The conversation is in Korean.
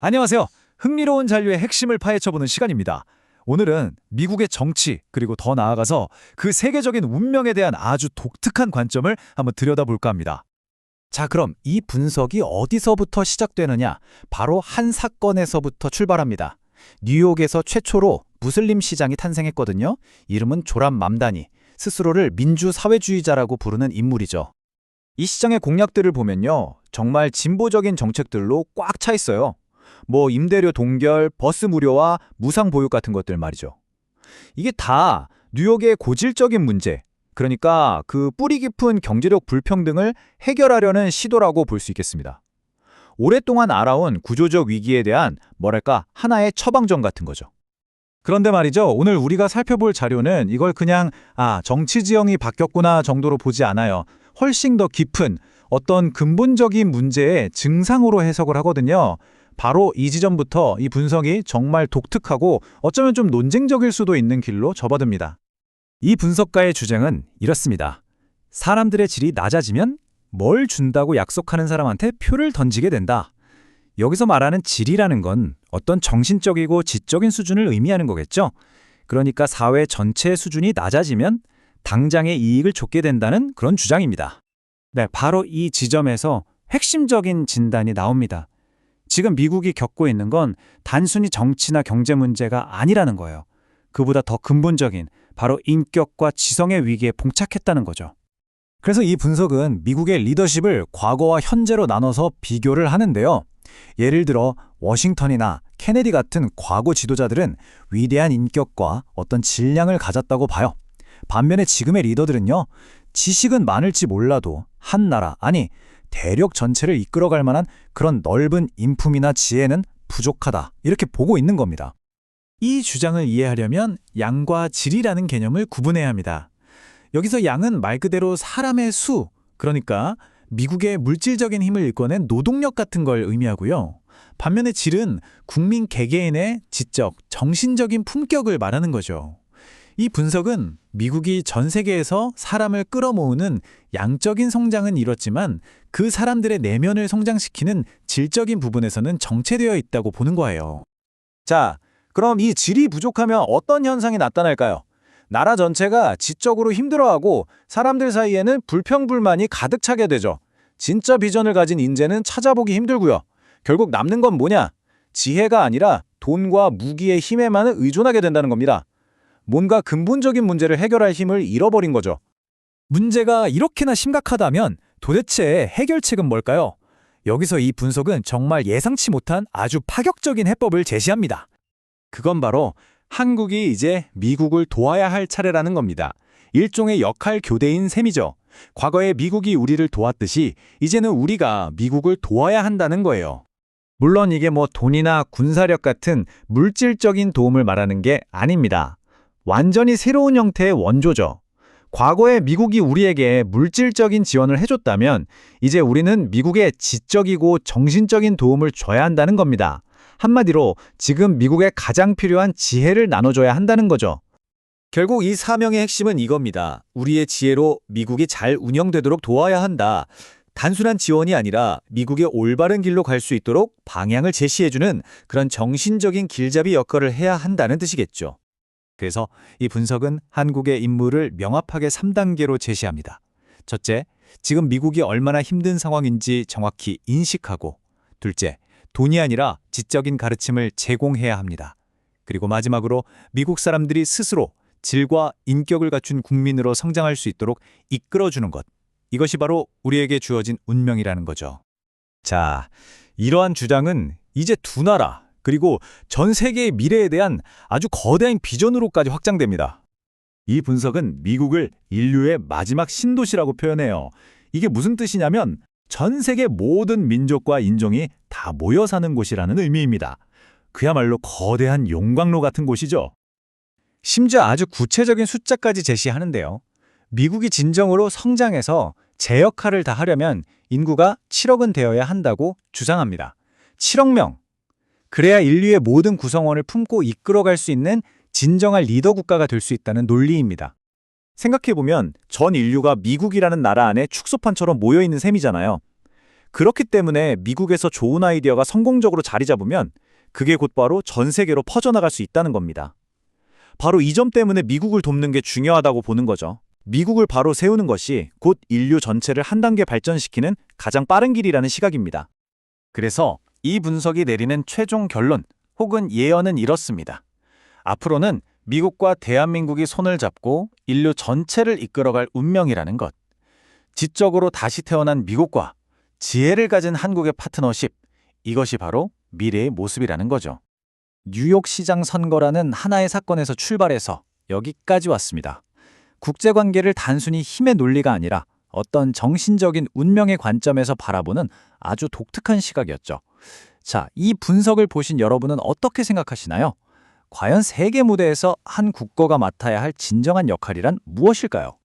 안녕하세요. 흥미로운 잔류의 핵심을 파헤쳐보는 시간입니다. 오늘은 미국의 정치, 그리고 더 나아가서 그 세계적인 운명에 대한 아주 독특한 관점을 한번 들여다볼까 합니다. 자, 그럼 이 분석이 어디서부터 시작되느냐? 바로 한 사건에서부터 출발합니다. 뉴욕에서 최초로 무슬림 시장이 탄생했거든요. 이름은 조람 맘다니, 스스로를 민주사회주의자라고 부르는 인물이죠. 이 시장의 공약들을 보면요. 정말 진보적인 정책들로 꽉 차 있어요. 뭐 임대료 동결, 버스 무료와 무상 보육 같은 것들 말이죠. 이게 다 뉴욕의 고질적인 문제, 그러니까 그 뿌리 깊은 경제력 불평등을 해결하려는 시도라고 볼 수 있겠습니다. 오랫동안 알아온 구조적 위기에 대한 뭐랄까 하나의 처방전 같은 거죠. 그런데 말이죠. 오늘 우리가 살펴볼 자료는 이걸 그냥 아, 정치 지형이 바뀌었구나 정도로 보지 않아요. 훨씬 더 깊은 어떤 근본적인 문제의 증상으로 해석을 하거든요. 바로 이 지점부터 이 분석이 정말 독특하고 어쩌면 좀 논쟁적일 수도 있는 길로 접어듭니다. 이 분석가의 주장은 이렇습니다. 사람들의 질이 낮아지면 뭘 준다고 약속하는 사람한테 표를 던지게 된다. 여기서 말하는 질이라는 건 어떤 정신적이고 지적인 수준을 의미하는 거겠죠. 그러니까 사회 전체의 수준이 낮아지면 당장의 이익을 쫓게 된다는 그런 주장입니다. 네, 바로 이 지점에서 핵심적인 진단이 나옵니다. 지금 미국이 겪고 있는 건 단순히 정치나 경제 문제가 아니라는 거예요. 그보다 더 근본적인 바로 인격과 지성의 위기에 봉착했다는 거죠. 그래서 이 분석은 미국의 리더십을 과거와 현재로 나눠서 비교를 하는데요. 예를 들어 워싱턴이나 케네디 같은 과거 지도자들은 위대한 인격과 어떤 질량을 가졌다고 봐요. 반면에 지금의 리더들은요. 지식은 많을지 몰라도 한 나라, 아니 대륙 전체를 이끌어갈 만한 그런 넓은 인품이나 지혜는 부족하다. 이렇게 보고 있는 겁니다. 이 주장을 이해하려면 양과 질이라는 개념을 구분해야 합니다. 여기서 양은 말 그대로 사람의 수, 그러니까 미국의 물질적인 힘을 일궈낸 노동력 같은 걸 의미하고요. 반면에 질은 국민 개개인의 지적, 정신적인 품격을 말하는 거죠. 이 분석은 미국이 전 세계에서 사람을 끌어모으는 양적인 성장은 이뤘지만 그 사람들의 내면을 성장시키는 질적인 부분에서는 정체되어 있다고 보는 거예요. 자, 그럼 이 질이 부족하면 어떤 현상이 나타날까요? 나라 전체가 지적으로 힘들어하고 사람들 사이에는 불평불만이 가득 차게 되죠. 진짜 비전을 가진 인재는 찾아보기 힘들고요. 결국 남는 건 뭐냐? 지혜가 아니라 돈과 무기의 힘에만 의존하게 된다는 겁니다. 뭔가 근본적인 문제를 해결할 힘을 잃어버린 거죠. 문제가 이렇게나 심각하다면 도대체 해결책은 뭘까요? 여기서 이 분석은 정말 예상치 못한 아주 파격적인 해법을 제시합니다. 그건 바로 한국이 이제 미국을 도와야 할 차례라는 겁니다. 일종의 역할 교대인 셈이죠. 과거에 미국이 우리를 도왔듯이 이제는 우리가 미국을 도와야 한다는 거예요. 물론 이게 뭐 돈이나 군사력 같은 물질적인 도움을 말하는 게 아닙니다. 완전히 새로운 형태의 원조죠. 과거에 미국이 우리에게 물질적인 지원을 해줬다면 이제 우리는 미국에 지적이고 정신적인 도움을 줘야 한다는 겁니다. 한마디로 지금 미국에 가장 필요한 지혜를 나눠줘야 한다는 거죠. 결국 이 사명의 핵심은 이겁니다. 우리의 지혜로 미국이 잘 운영되도록 도와야 한다. 단순한 지원이 아니라 미국의 올바른 길로 갈 수 있도록 방향을 제시해주는 그런 정신적인 길잡이 역할을 해야 한다는 뜻이겠죠. 그래서 이 분석은 한국의 임무를 명확하게 3단계로 제시합니다. 첫째, 지금 미국이 얼마나 힘든 상황인지 정확히 인식하고 둘째, 돈이 아니라 지적인 가르침을 제공해야 합니다. 그리고 마지막으로 미국 사람들이 스스로 질과 인격을 갖춘 국민으로 성장할 수 있도록 이끌어주는 것. 이것이 바로 우리에게 주어진 운명이라는 거죠. 자, 이러한 주장은 이제 두 나라, 그리고 전 세계의 미래에 대한 아주 거대한 비전으로까지 확장됩니다. 이 분석은 미국을 인류의 마지막 신도시라고 표현해요. 이게 무슨 뜻이냐면 전 세계 모든 민족과 인종이 다 모여 사는 곳이라는 의미입니다. 그야말로 거대한 용광로 같은 곳이죠. 심지어 아주 구체적인 숫자까지 제시하는데요. 미국이 진정으로 성장해서 제 역할을 다 하려면 인구가 7억은 되어야 한다고 주장합니다. 7억 명. 그래야 인류의 모든 구성원을 품고 이끌어갈 수 있는 진정한 리더 국가가 될 수 있다는 논리입니다. 생각해보면 전 인류가 미국이라는 나라 안에 축소판처럼 모여있는 셈이잖아요. 그렇기 때문에 미국에서 좋은 아이디어가 성공적으로 자리 잡으면 그게 곧바로 전 세계로 퍼져나갈 수 있다는 겁니다. 바로 이 점 때문에 미국을 돕는 게 중요하다고 보는 거죠. 미국을 바로 세우는 것이 곧 인류 전체를 한 단계 발전시키는 가장 빠른 길이라는 시각입니다. 그래서 이 분석이 내리는 최종 결론 혹은 예언은 이렇습니다. 앞으로는 미국과 대한민국이 손을 잡고 인류 전체를 이끌어갈 운명이라는 것. 지적으로 다시 태어난 미국과 지혜를 가진 한국의 파트너십. 이것이 바로 미래의 모습이라는 거죠. 뉴욕 시장 선거라는 하나의 사건에서 출발해서 여기까지 왔습니다. 국제 관계를 단순히 힘의 논리가 아니라 어떤 정신적인 운명의 관점에서 바라보는 아주 독특한 시각이었죠. 자, 이 분석을 보신 여러분은 어떻게 생각하시나요? 과연 세계 무대에서 한 국가가 맡아야 할 진정한 역할이란 무엇일까요?